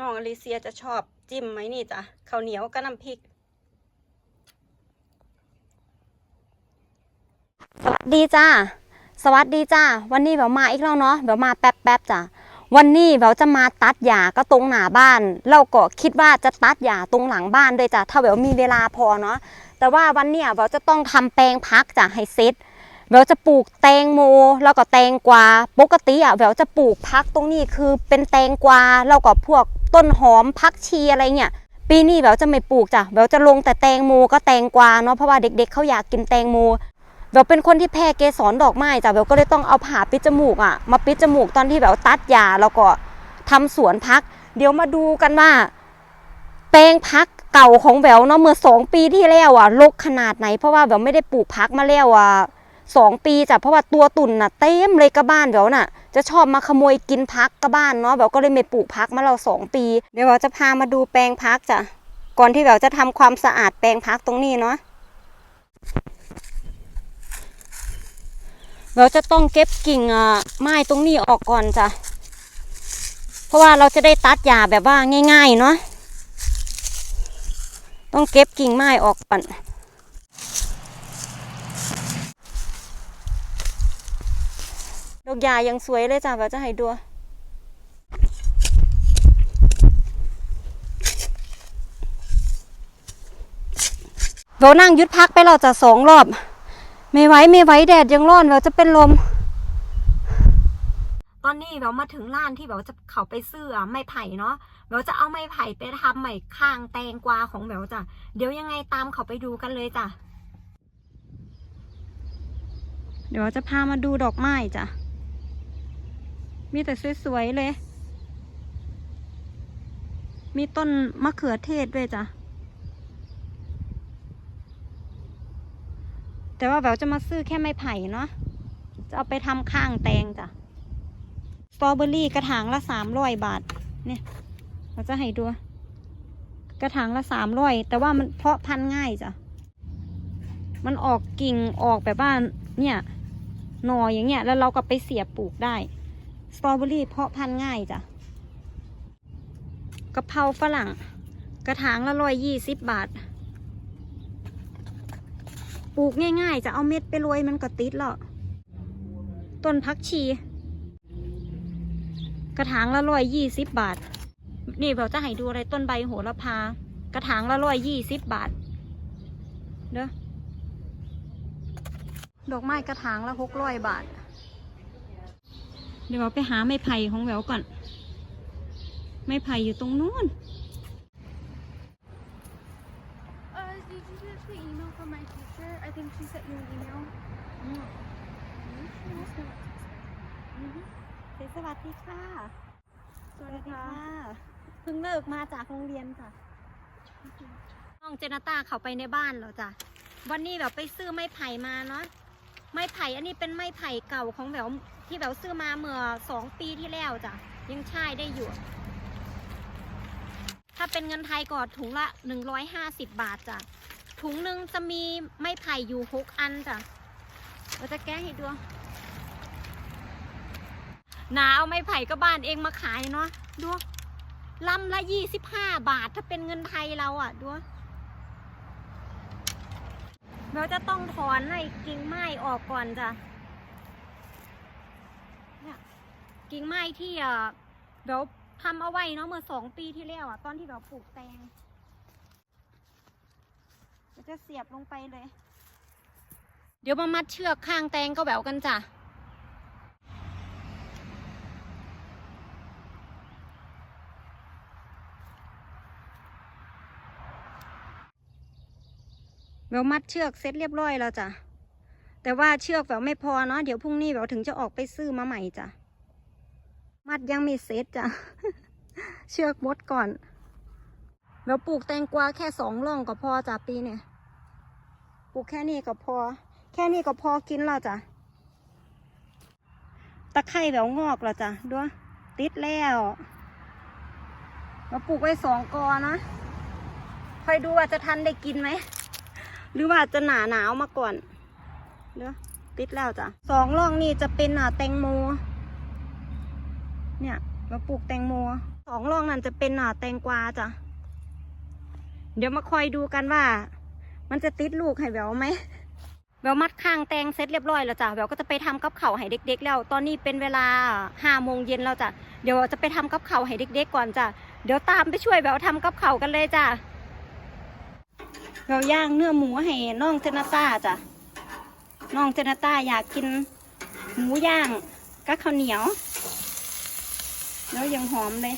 น้องอลิเซียจะชอบจิ้มไหมนี่จ้ะข้าวเหนียวกับน้ำพริก สวัสดีจ้าสวัสดีจ้าวันนี้เบลมาอีกแล้วเนาะเบลมาแป๊บแป๊บๆจ้ะวันนี้เบลจะมาตัดหญ้าก็ตรงหน้าบ้าน เราก็คิดว่าจะตัดหญ้าตรงหลังบ้านด้วยจ้ะถ้าเบลมีเวลาพอเนาะแต่ว่าวันเนี้ยเบลจะต้องทำแปลงพักจ้ะให้เสร็จเบลจะปลูกแตงโมแล้วก็แตงกวาปกติอะเบลจะปลูกพักตรงนี้คือเป็นแตงกวาแล้วก็พวก ต้นหอมพักชีอะไรเงี้ยปีนี้เบลจะไม่ปลูกจ้ะเบลจะลงแต่แตงโมก็แตงกวาเนาะเพราะว่าเด็กๆเขาอยากกินแตงโมเบลเป็นคนที่แพ้เกสรดอกไม้จ้ะเบลก็เลยต้องเอาผ่าปิดจมูกอะมาปิดจมูกตอนที่แบบตัดหญ้าแล้วก็ทำสวนพัก เดี๋ยวมาดูกันว่าแปลงพักเก่าของแบลเนาะเมื่อสองปีที่แล้วอะรกขนาดไหนเพราะว่าแบลไม่ได้ปลูกพักมาแล้วอะ สองปีจ้ะเพราะว่าตัวตุ่นน่ะเต็มเลยกระบ้านแบลน่ะ จะชอบมาขโมยกินพักกระบ้านเนาะแบลก็เลยไม่ปลูกพักมาเราสองปี เดี๋ยวแบลจะพามาดูแปลงพักจ้ะก่อนที่แบลจะทำความสะอาดแปลงพักตรงนี้เนาะเราจะต้องเก็บกิ่งอะไม้ตรงนี้ออกก่อนจ้ะ เพราะว่าเราจะได้ตัดหญ้าแบบว่าง่าย ๆ เนาะ ต้องเก็บกิ่งไม้ออกก่อน ดอกหญ้ายังสวยเลยจ้ะเราจะให้ดูเรานั่งยุดพักไปเราจะสองรอบ ไม่ไหวไม่ไหวแดดยังร้อนเราจะเป็นลม ตอนนี้เรามาถึงร้านที่เราจะเขาไปซื้อไม้ไผ่เนาะเราจะเอาไม้ไผ่ไปทำใหม่ข้างแตงกวาของเราจ้ะเดี๋ยวยังไงตามเขาไปดูกันเลยจ้ะเดี๋ยวจะพามาดูดอกไม้จ้ะ มีแต่สวยๆเลย มีต้นมะเขือเทศด้วยจ้ะ แต่ว่าแววจะมาซื้อแค่ไม้ไผ่เนาะ จะเอาไปทำข้างแตงจ้ะ สตรอเบอรี่กระถางละสามร้อยบาท เนี่ยเราจะให้ดู กระถางละสามร้อย แต่ว่ามันเพาะพันธุ์ง่ายจ้ะ มันออกกิ่งออกแบบว่าเนี่ยหน่ออย่างเงี้ย แล้วเราก็ไปเสียบปลูกได้ สตรอเบอรี่เพาะพันธุ์ง่ายจ้ะกะเพราฝรั่ง กระถางละร้อยยี่สิบบาท ปลูกง่ายๆ จะเอาเม็ดไปโรยมันก็ติดแล้วต้นพักชี กระถางละร้อยยี่สิบบาท นี่เราจะให้ดูอะไรต้นใบโหระพา กระถางละร้อยยี่สิบบาท เด้อดอกไม้กระถางละหกร้อยบาท เดี๋ยวเราไปหาไม้ไผ่ของแหววก่อน ไม้ไผ่อยู่ตรงนู้น Uh, did you get the email from my teacher? I think she sent you an email. สวัสดีค่ะ สวัสดีค่ะ เพิ่งเลิกมาจากโรงเรียนค่ะ น้องเจนาตาเขาไปในบ้านแล้วจ้ะ วันนี้แบบไปซื้อไม้ไผ่มาเนาะ ไม้ไผ่อันนี้เป็นไม้ไผ่เก่าของแหวว ที่แหววซื้อมาเมื่อสองปีที่แล้วจ้ะยังใช้ได้อยู่ ถ้าเป็นเงินไทยก็ถุงละหนึ่งร้อยห้าสิบบาทจ้ะถุงหนึ่งจะมีไม้ไผ่อยู่หกอันจ้ะเราจะแก้ให้ดูนาเอาไม้ไผ่ก็บ้านเองมาขายเนาะดูลำละยี่สิบห้าบาทถ้าเป็นเงินไทยเราอะ่ะดูเราจะต้องถอนให้กิ่งไม้ออกก่อนจ้ะเนี่ย กิ่งไม้ที่เอ่อเดี๋ยวทำเอาไว้เนาะเมื่อสองปีที่แล้วอะตอนที่เราปลูกแตงเราจะเสียบลงไปเลย เดี๋ยวมามัดเชือกข้างแตงก็แบวกันจ้ะแววมัดเชือกเสร็จเรียบร้อยแล้วจ้ะแต่ว่าเชือกแววไม่พอเนาะเดี๋ยวพรุ่งนี้แววถึงจะออกไปซื้อมาใหม่จ้ะ มัดยังไม่เสร็จจ้ะ เชือกมดก่อนแววปลูกแตงกวาแค่สองร่องก็พอจ้ะปีเนี่ย ปลูกแค่นี้ก็พอ แค่นี้ก็พอกินแล้วจ้ะ ตะไคร่แววงอกแล้วจ้ะดูติดแล้ว เราปลูกไว้สองกอนะคอยดูว่าจะทันได้กินไหม หรือว่าจะหนาหนาวมาก่อนเด้อติดแล้วจ้ะสองร่องนี่จะเป็นอ่าแตงโม เนี่ยเราปลูกแตงโมสองร่องนั่นจะเป็นอ่าแตงกวาจ้ะ เดี๋ยวมาคอยดูกันว่า มันจะติดลูกให้แววไหมแววมัดข้างแตงเสร็จเรียบร้อยแล้วจ้ะแววก็จะไปทำกับเข่าให้เด็ก ๆ แล้ว ตอนนี้เป็นเวลาห้าโมงเย็นแล้วจ้ะเดี๋ยวจะไปทำกับเข่าให้เด็ก ๆ ก่อนจ้ะเดี๋ยวตามไปช่วยแววทำกับเข่ากันเลยจ้ะแววย่างเนื้อหมูให้น้องเจนาต้าจ้ะน้องเจนาต้าอยากกินหมูย่างกับข้าวเหนียว แล้วยังหอมเลย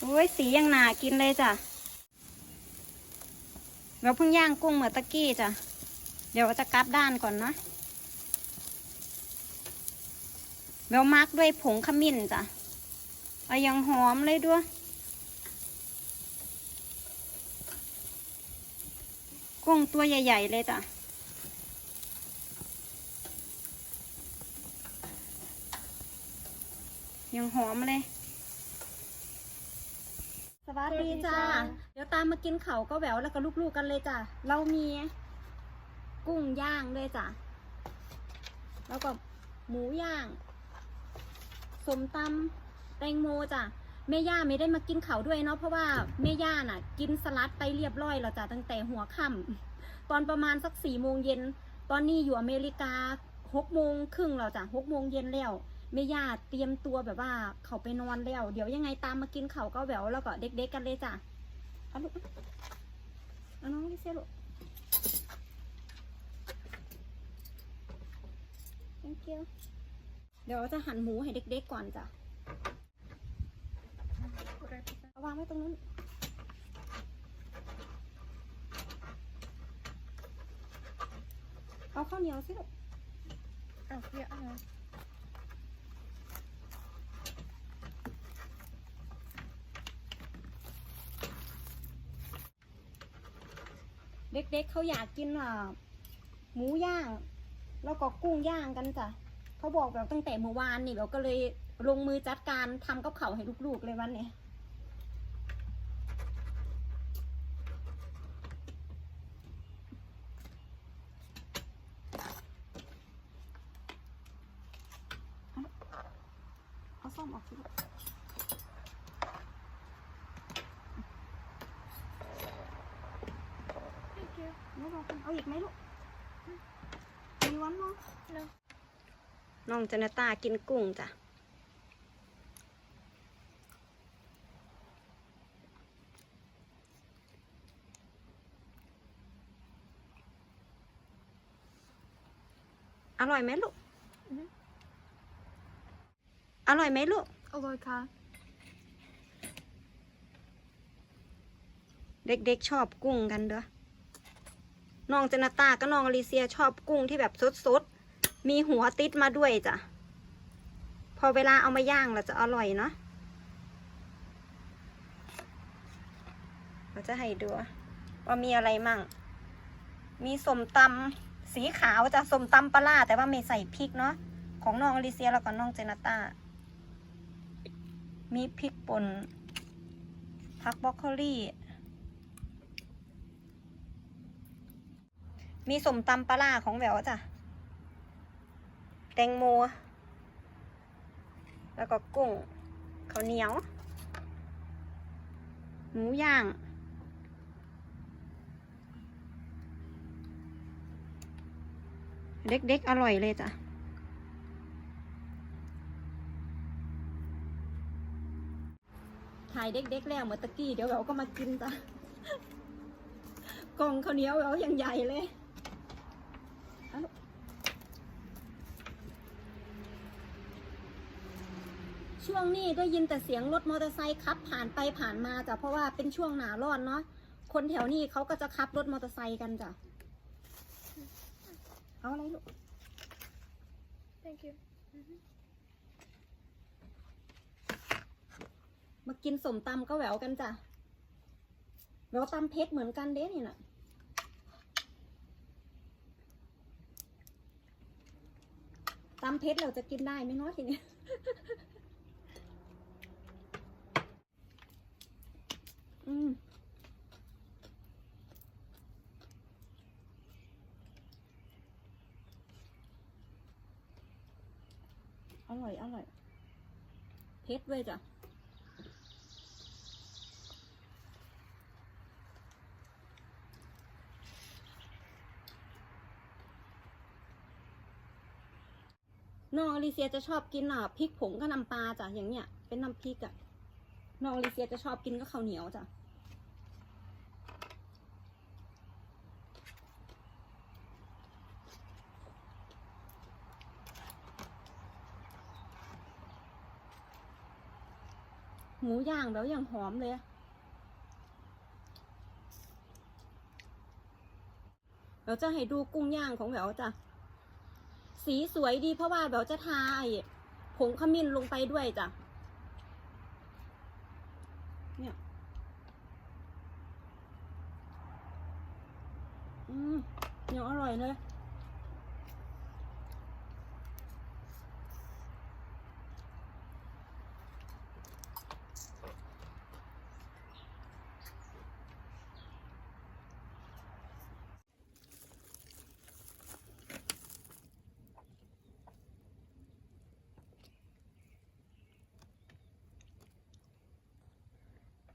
โอ้ยสียังหนากินเลยจ้ะเราเพิ่งย่างกุ้งเมื่อตะกี้จ้ะ เดี๋ยวจะกลับด้านก่อนนะเรามักด้วยผงขมิ้นจ้ะเอายังหอมเลยด้วย กุ้งตัวใหญ่ ๆ เลยจ้ะ ยังหอมเลย สวัสดีจ้า เดี๋ยวตามมากินเขาวก็แหววแล้วก็ลูกๆกันเลยจ้ะ เรามีกุ้งย่างด้วยจ้ะ แล้วก็หมูย่างสมตำแตงโมจ้ะแม่ย่าไม่ได้มากินเขาวด้วยเนาะเพราะว่าแม่ย่าน่ะ กินสลัดไปเรียบร้อยแล้วจ้ะตั้งแต่หัวค่ำตอนประมาณสักสี่โมงเย็น ตอนนี้อยู่อเมริกาหกโมงครึ่งแล้วจ้ะหกโมงเย็นแล้ว แม่ย่าเตรียมตัวแบบว่าเขาไปนอนแล้ว เดี๋ยวยังไงตามมากินเขาก็แหววแล้วก็เด็กๆกันเลยจ้ะเอาลูกเอาน้องลิเซียลูก thank you เดี๋ยวจะหั่นหมูให้เด็กๆก่อนจ้ะเอาวางไว้ตรงนู้นเอาข้าวเหนียวสิลูก Oh, yeah, I know. เด็กๆเขาอยากกินอะหมูย่าง แล้วก็กุ้งย่างกันจ้ะเขาบอกแบบตั้งแต่เมื่อวานนี่เราก็เลยลงมือจัดการทำกับเขาให้ลูกๆเลยวันนี้เอาส้มออกสิลูก Thank you. ไม่รอกันเอาอีกไหมลูกมีวั นมั้ง No. น้องเจนตากินกุ้งจ้ะ อร่อยไหมลูกอือฮึอร่อยไหมลูก Aloy ka. เด็กๆชอบกุ้งกันเด้อ น้องเจนาตากับน้องอลิเซียชอบกุ้งที่แบบสดๆ มีหัวติดมาด้วยจ้ะ พอเวลาเอามาย่างเราจะอร่อยเนาะเราจะให้ดูว่ามีอะไรมั่ง มีสมตำสีขาวจ้ะสมตำปลาร้าแต่ว่าไม่ใส่พริกเนาะ ของน้องอลิเซียแล้วก็น้องเจนาตามีพริกป่นผักบรอกโคลี่ มีสมตำปลาร้าของแหววจ้ะ แตงโม แล้วก็กุ้งข้าวเหนียว หมูย่าง เด็กๆ อร่อยเลยจ้ะถ่ายเด็กๆแล้วเมื่อตะกี้เดี๋ยวเราก็มากินจ้ะกล่องข้าวเหนียวเราย่างใหญ่เลยเอาลูก ช่วงนี้ได้ยินแต่เสียงรถมอเตอร์ไซค์ขับผ่านไปผ่านมาจ้ะเพราะว่าเป็นช่วงหนาร้อนเนาะคนแถวนี้เขาก็จะขับรถมอเตอร์ไซค์กันจ้ะเอาอะไรลูก Thank you. มากินสมตำก็แหววกันจ้ะแหววตำเพชรเหมือนกันเด้นี่น่ะตำเพชรเราจะกินได้ไหมเนาะทีเนี้ อืมอร่อย อร่อยเผ็ดด้วยจ้ะน้องอลิเซียจะชอบกินอะพริกผงกับน้ำปลาจ้ะอย่างเนี้ยเป็นน้ำพริกอะ น้องลิเซียจะชอบกินกับข้าวเหนียวจ้ะหมูย่างแล้วอย่างหอมเลยเราจะให้ดูกุ้งย่างของแหววจ้ะ สีสวยดีเพราะว่าเดี๋ยวจะทาไอ้ผงขมิ้นลงไปด้วยจ้ะ เนี่ย อืมเหนี ยวอร่อยเลย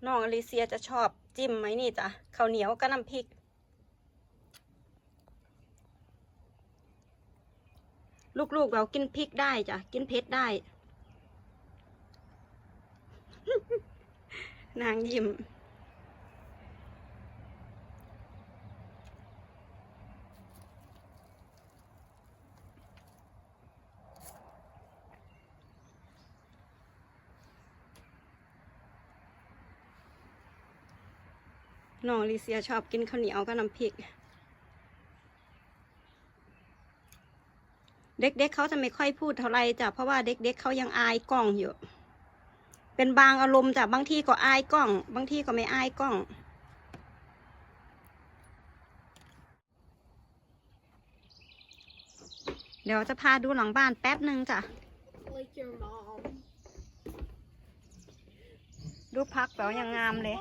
น้องอลิเซียจะชอบจิ้มไหมนี่จ้ะข้าวเหนียวกับน้ำพริก ลูกเรากินพริกได้จ้ะ กินเผ็ดได้ นางยิ้มน้องลิเซียชอบกินข้าวเหนียวกับน้ำพริก เด็กๆเเขาจะไม่ค่อยพูดเท่าไรจ้ะเพราะว่าเด็กๆเเขายังอายกล้องอยู่ เป็นบางอารมณ์จ้ะบางทีก็อายกล้อง บางทีก็ไม่อายกล้องเดี๋ยวจะพาดูหลังบ้านแป๊บหนึ่งจ้ะ Like your mom. ดูพักแบบยังงามเลย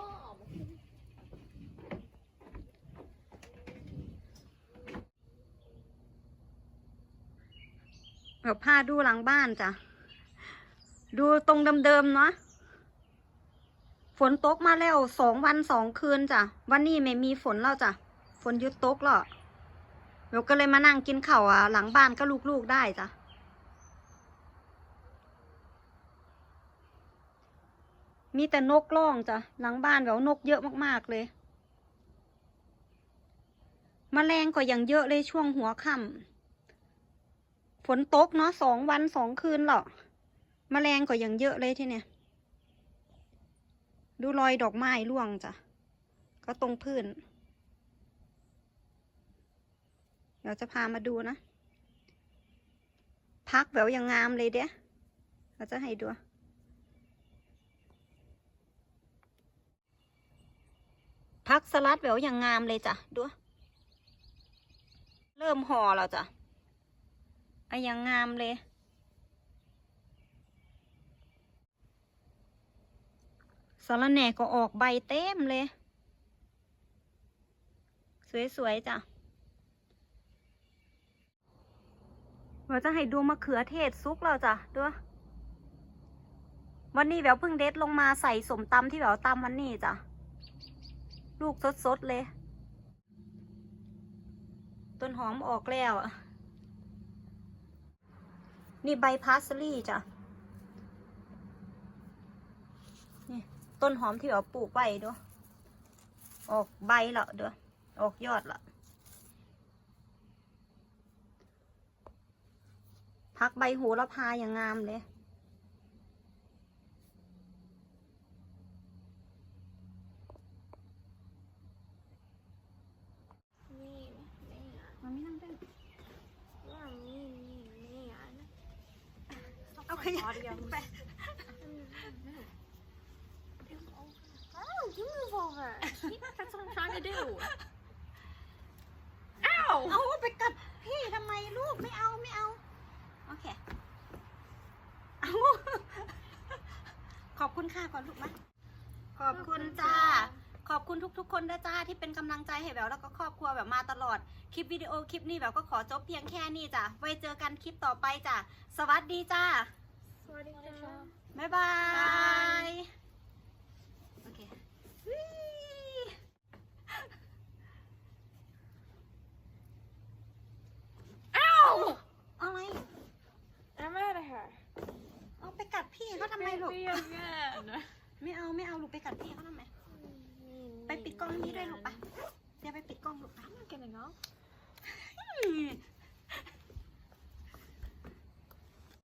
Mom. แบบพาดูหลังบ้านจ้ะ ดูตรงเดิมๆเนาะฝนตกมาแล้วสองวันสองคืนจ้ะ วันนี้ไม่มีฝนแล้วจ้ะ ฝนยุดตกแล้วเดี๋ยวก็เลยมานั่งกินข้าวอะ หลังบ้านก็ลูกๆได้จ้ะมีแต่นกร้องจ้ะ หลังบ้านแบบนกเยอะมากๆเลยแมลงก็ยังเยอะเลยช่วงหัวค่ำ ฝนตกเนาะสองวันสองคืนหรอมแมลงก็ยังเยอะเลยที่เนี่ย ดูรอยดอกไม้ร่วงจ้ะ ก็ตรงพื้น เดี๋ยวจะพามาดูนะ พักแววยังงามเลยเด้เราจะให้ดูพักสลัดแววยังงามเลยจ้ะดู เริ่มห่อแล้วจ้ะ อะยังงามเลย สารแหน่ก็ออกใบเต็มเลย สวยๆจ้ะเราจะให้ดูมะเขือเทศซุกแล้วจ้ะดูวันนี้แววเพิ่งเด็ดลงมาใส่สมตำที่แววตำวันนี้จ้ะ ลูกสดๆเลย ต้นหอมออกแล้วอะ นี่ใบพาสลี่จ้ะนี่ต้นหอมที่เราปลูกไว้ด้วยออกใบละด้วยออกยอดละพักใบโหระพาอย่างงามเลย Mean man. มันไม่นั่งได้ You're a mean, mean man. เอาขยะไป Oh, you move over. That's what I'm trying to do. เอาไปกัดพี่ทำไมลูกไม่เอาไม่เอา โอเค เอาขอบคุณค่ะก่อนลูกนะขอบคุณจ้า ขอบคุณทุกๆ คนด้วยจ้าที่เป็นกำลังใจให้แววแล้วก็ครอบครัวแบบมาตลอด คลิปวิดีโอคลิปนี้แววก็ขอจบเพียงแค่นี้จ้ะ ไว้เจอกันคลิปต่อไปจ้ะ สวัสดีจ้า Sorry, บ๊ายายบาย โอเควิอ้าวอะไร I'm out of here. เอาไปกัดพี่เขาทำไมลูก Maybe again. ไม่เอาไม่เอาลูกไปกัดพี่เขาทำไม ไปปิดกล้องให้พี่ด้วยลูกปะเดี๋ยวไปปิดกล้องลูกปะ I'm not getting off.